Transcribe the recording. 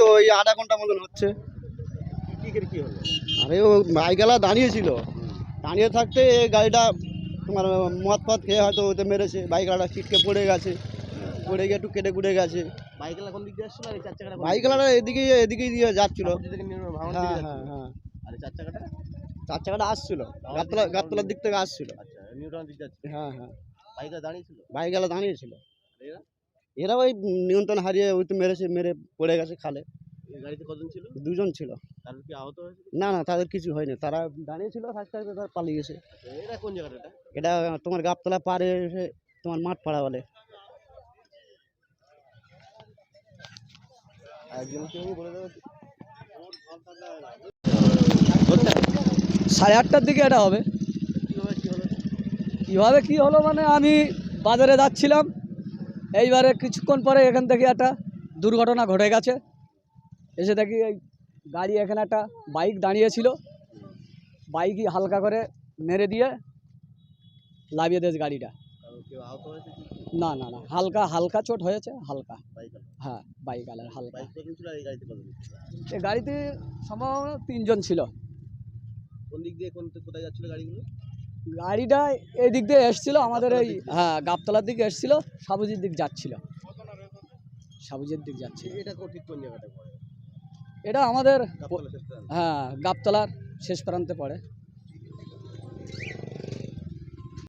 তো ওই আধা ঘণ্টা মতন হচ্ছে। কি হলো? আরে ও বাইকওয়ালা দাঁড়িয়েছিল। দাঁড়িয়ে থাকতে গাড়িটা তোমার মদ ফদ খেয়ে হয়তো ওতে মেরেছে। বাইকওয়ালাটা ছিটকে পড়ে গেছে। পড়ে গিয়ে একটু কেটে কুটে গেছে। বাইকলা কোন দিক দিয়ে আসছিল? আর চার চাকাটা কোন এদিকে এদিকেই দিয়ে যাচ্ছিল। ভাঙন হ্যাঁ হ্যাঁ হ্যাঁ। আর চার চাকাটা চার চাকাটা আসছিল গাতলা গাতলার দিক থেকে আসছিল। আচ্ছা নিউটন দিক যাচ্ছে হ্যাঁ হ্যাঁ। বাইকটা দাঁড়িয়ে ছিল বাইকওয়ালা দাঁড়িয়েছিল। এরা ওই নিয়ন্ত্রণ হারিয়ে ওই তো মেরেছে মেরে পড়ে গেছে খালে। গাড়িতে কজন ছিল? দুজন ছিল। কি আহত না না তাদের কিছু হয়নি। তারা দাঁড়িয়েছিল থাকতে থাকতে তারা পালিয়ে গেছে। এটা কোন জায়গাটা এটা? এটা তোমার গাবতলা পারে এসে তোমার মাঠ পাড়া বলে সাড়ে আটটার দিকে এটা হবে? কীভাবে কি হলো মানে আমি বাজারে যাচ্ছিলাম। এইবারে কিছুক্ষণ পরে এখান থেকে একটা দুর্ঘটনা ঘটে গেছে। এসে দেখি এই গাড়ি এখানে একটা বাইক দাঁড়িয়েছিল। বাইকই হালকা করে মেরে দিয়ে লাভিয়ে দিয়েছে গাড়িটা। না না না হালকা হালকা চোট হয়েছে হালকা। হ্যাঁ বাইক আলার হালকা। কজন গাড়িতে সম্ভবত তিনজন ছিল। কোন দিক দিয়ে কোন কোথায় যাচ্ছিল গাড়িগুলো? গাড়িটা এই দিক দিয়ে এসছিল আমাদের এই হ্যাঁ গাবতলার দিকে এসছিল সাবুজির দিক যাচ্ছিল। সাবুজির দিক যাচ্ছিল। এটা ঠিক কোন জায়গাটা এটা আমাদের। হ্যাঁ গাবতলার শেষ প্রান্তে পড়ে।